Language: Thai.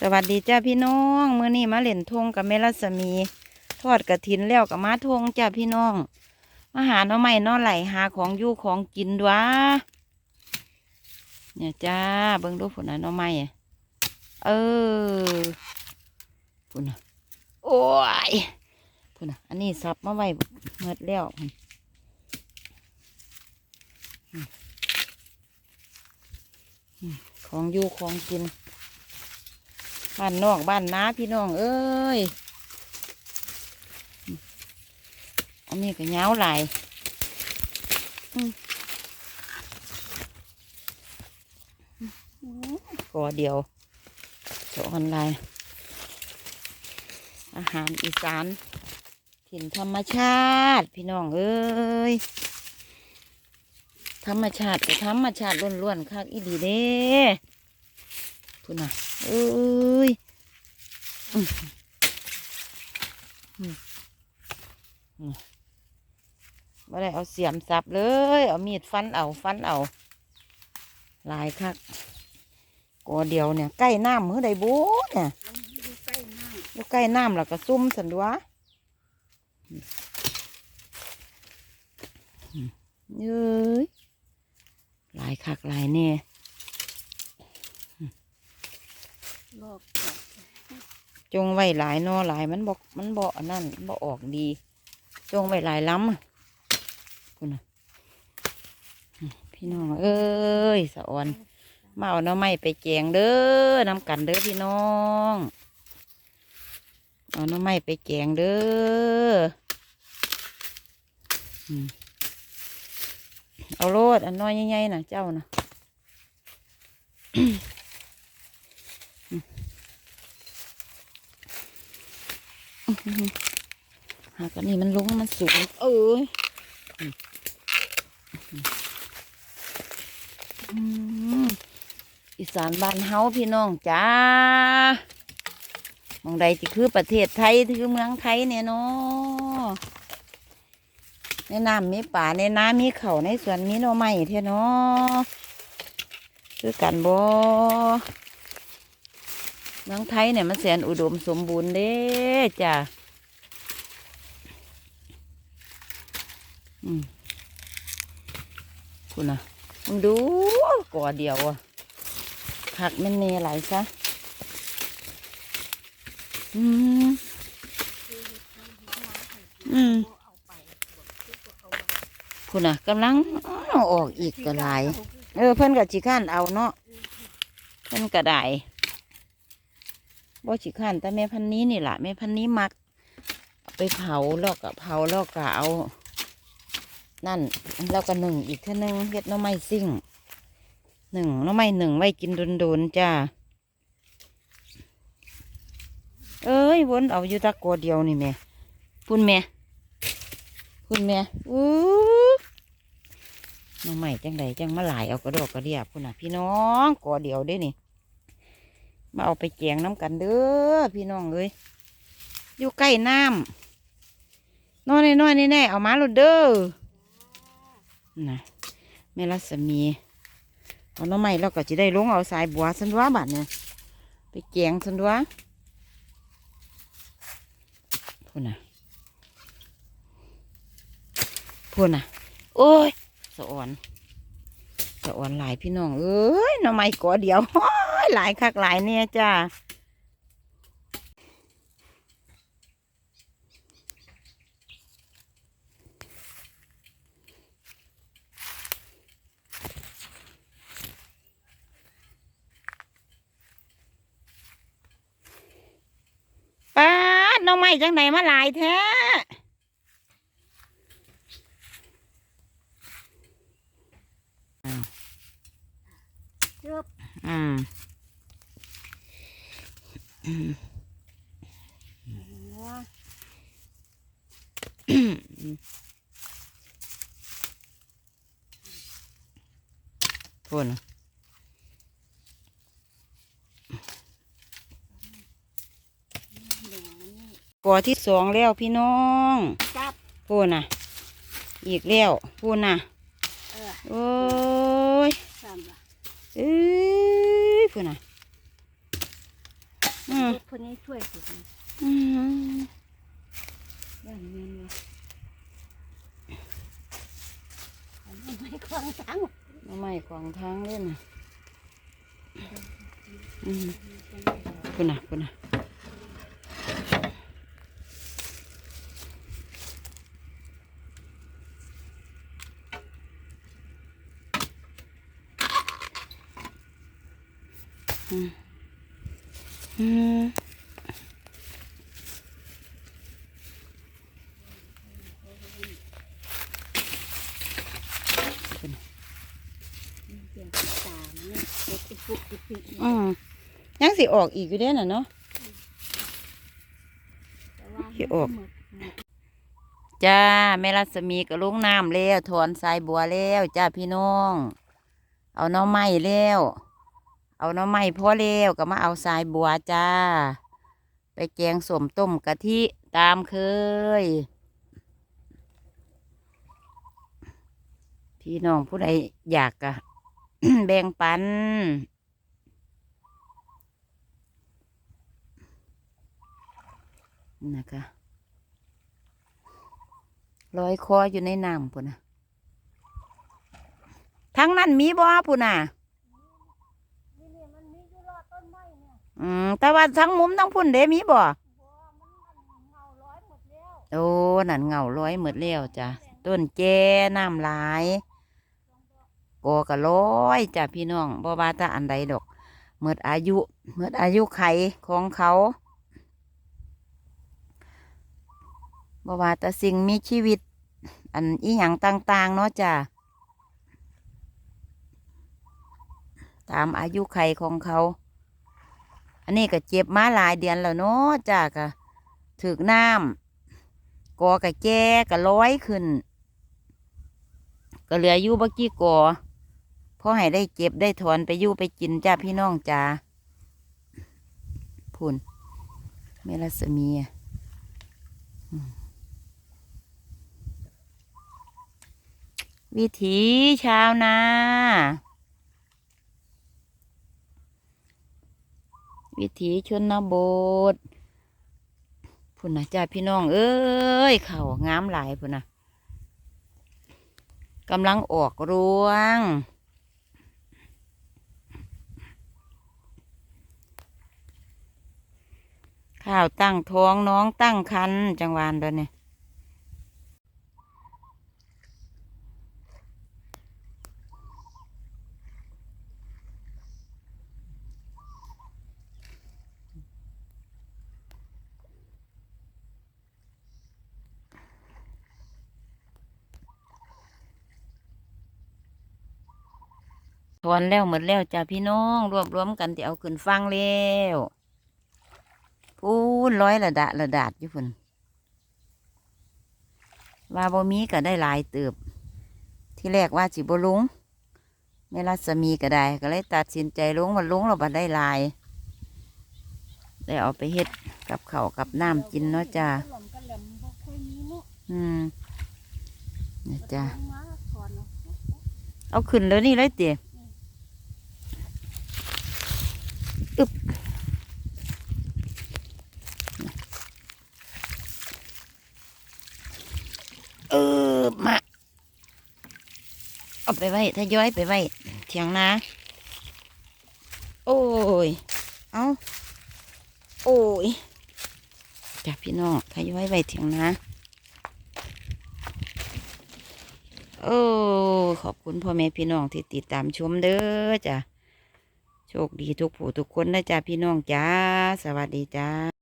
สวัสดีจ้าพี่น้องมื้อนี้มาเล่นทงกับแม่รัศมี ทอดกระถินแล้วกับมาทงจ้าพี่น้อง มาหาน้อไม่น้อไหลหาของอยู่ของกินด้วะเนี่ยจ้าเบิ่งดูผุนนะน้อไม่อะเออผุนนะโอ้ยผุนนะอันนี้สับมาไว้เมื่อแล้วของอยู่ของกิน บ้านนอกบ้านนาพี่น้องเอ้ยอันนี้ก็เหงาหลายอืมอืมก่อเดียวจออนไลอาหารอีสานถิ่นธรรมชาติ พี่น้องเอ้ยธรรมชาติก็ธรรมชาติล้วนๆคักอีดีเด้ พูดน่ะเอ้ยอืมอืมอืมไม่ได้เอาเสียมสับเลย เอามีดฟันเอาฟันเอาลายคักกอเดียวเนี่ยใกล้น้ำมือใดบูเนี่ยอยู่ใกล้น้อยู่ใกล้น้ำแล้วก็ซุ่มสันดัวเย้ยลายคักลายแน่ำ โลกจงไว้หลายนอหลายมันบอกมันบอกอันนั่นบอกออกดี จงไว้หลายล้ำคุณพี่น้องเอ้ยสะออนมาเอาน้ำไม้ไปแจงเด้อนำกันเด้อพี่น้องเอาน้ำไม้ไปแจงเด้อเอาโลดอันน้อยใหญ่ๆนะเจ้านะ หากอันนี้มันลงมันสูง เอ้ยอืมอีสานบ้านเฮาพี่น้องจ้ามองใดที่คือประเทศไทยคือเมืองไทยเนี่ยเนาะในน้ำมีป่าในน้ำมีเขาในสวนมีหน่อไม้เท่เนาะคือกันบ่ เมืองไทยเนี่ยมันแสนอุดมสมบูรณ์เด้จ้ะอืมคุณนะมึงดูก่อเดียวอะผักมันเนไหลซะ อืม อืมคุณนะกำลังออกอีกก็หลายเออ เพิ่อนกับจีข้านเอาเนาะเพิ่อนก็ได้ บ่จีข้านแต่แม่พันนี้นี่แหละแม่พันนี้มัก ไปเผาแล้วก็เผาแล้วก็เอา นั่นแล้วก็หนึ่งอีกเท่านึงเฮ็ดน้อไม้ซิ่งหนึ่งน้อไม้หนึ่งไว้กินโดนๆจ้าเอ้ยวนเอาอยู่ตะกัวเดียวนี่แม่พุ่นแม่พุ่นแม่อู้น้อไม้จังใดจังมาหลายเอากระดอกกระเดียพุ่นน่ะพี่น้องกัวเดียวเด้นี่ มาเอาไปแกงน้ำกันเด้อพี่น้องเอ้ยอยู่ใกล้น้ำน้อยน้อยแน่ๆเอามาโลดเด้อนะแม่รัศมีเอาน้ำไม้เราก็จะได้ลงเอาสายบัวสันวะบัดเนี่ยไปแกงสันวะพูนะพูนะโอ้ยสะอ่อนสะอ่อนหลายพี่น้องเอ้ยน้ำไม้ก่อเดียว ยหลายคักหลายเนี่ยจ้าป้าดหน้ำไม้จังไหนมาหลายแท้อ้าวเจือบอืมหัว พูดนะเหลืองมันนี่ก่อที่สองแล้วพี่น้องพูดนะอีกแล้วพูดนะโอ้ยเอ้ยพูดนะ คนนี้ช่วยสิอืมย่านเงินเลยอันนี้ไม่ควางตังหน้ำไม้ขวางทางเลยนะอืมพุ่นน่ะพุ่นน่ะอืมอืม เสียงตาเนี่ยเด็กปุ๊กปุ๊กปุ๊ก อืมยัง สิออกอีกอยู่เด้น่ะเนาะแต่ออกจ้าแม่รัศมีก็ลงน้ำแล้วถอนสายบัวแล้วจ้าพี่น้อง เอาน้องไม้แล้วเอาน้องไม้พอแล้วก็มาเอาสายบัวจ้า ไปแกงสมต้มกะทิตามเคย พี่น้องผู้ใดอยากกะแบ่งปัน นะคะลอยคออยู่ในน้ำพุ่นนะทั้งนั้นมีบ่พุ่นน่ะนี่เนี่ยมันมีอยู่รอดต้นไม้เนี่ยอืมแต่ว่าทั้งมุมทั้งพุ่นเด้มีบ่บัวมันมันเงาร้อยหมดแล้วโอ้นั่นเงาร้อยหมดแล้วจ้ะต้นแจน้ำหลายกอกะร้อยจ้ะพี่น้องบ่ว่าแต่อันใดดอกหมดอายุหมดอายุไขของเขา บ่ว่าแต่สิ่งมีชีวิต อันอีหยังต่าง ๆ เนาะจ้ะตามอายุไขของเขา อันนี้ก็เจ็บมาหลายเดือนแล้วเนาะจ้ะก็ถึกน้ำกอกับแก่กับร้อยขึ้น ก็เหลืออยู่บักกี้กอพอให้ได้เก็บได้ถอนไปอยู่ไปกินจ้าพี่น้องจ้าพุ่นเมลัสมีอะอืม วิถีชาวนา วิถีชนบทพุ่นนะจ้าพี่น้อง เอ้ยเข่างามหลายพุ่นนะกำลังออกรวง ข้าวตั้งท้องน้องตั้งคันจังหวานเดยวนี่ อนแล้วหมดแล้วจ้าพี่น้องรวบรวมกันที่เอาขึ้นฟังแล้วพูนร้อยระดะระดาดอยู่พุ่นว่าบ่มีก็ได้หลายเติบ ที่แรกว่าสิบ่ลงแม่รัศมีก็ได้ ก็เลยตัดสินใจลงมาลงเราบัดได้ลาย ได้เอาไปเฮ็ดกับเขากับน้ำกินเนาะจ้าอมก็แหลมบ่ค่อยมีเนาะอืมนี่จ้าเนาะเอาขึ้นแล้วนี่เลยเตี๋ยอึบเออมา เอาไปไว้ถ้าย้อยไปไว้เถียงนาโอ้ย เอาโอ้ยจ้ะพี่น้องถ้าย้อยไว้เถียงนาโอ้ขอบคุณพ่อแม่พี่น้องที่ติดตามชมเด้อจ้ะ โชคดีทุกผู้ทุกคนนะจ้ะพี่น้องจ้า สวัสดีจ้า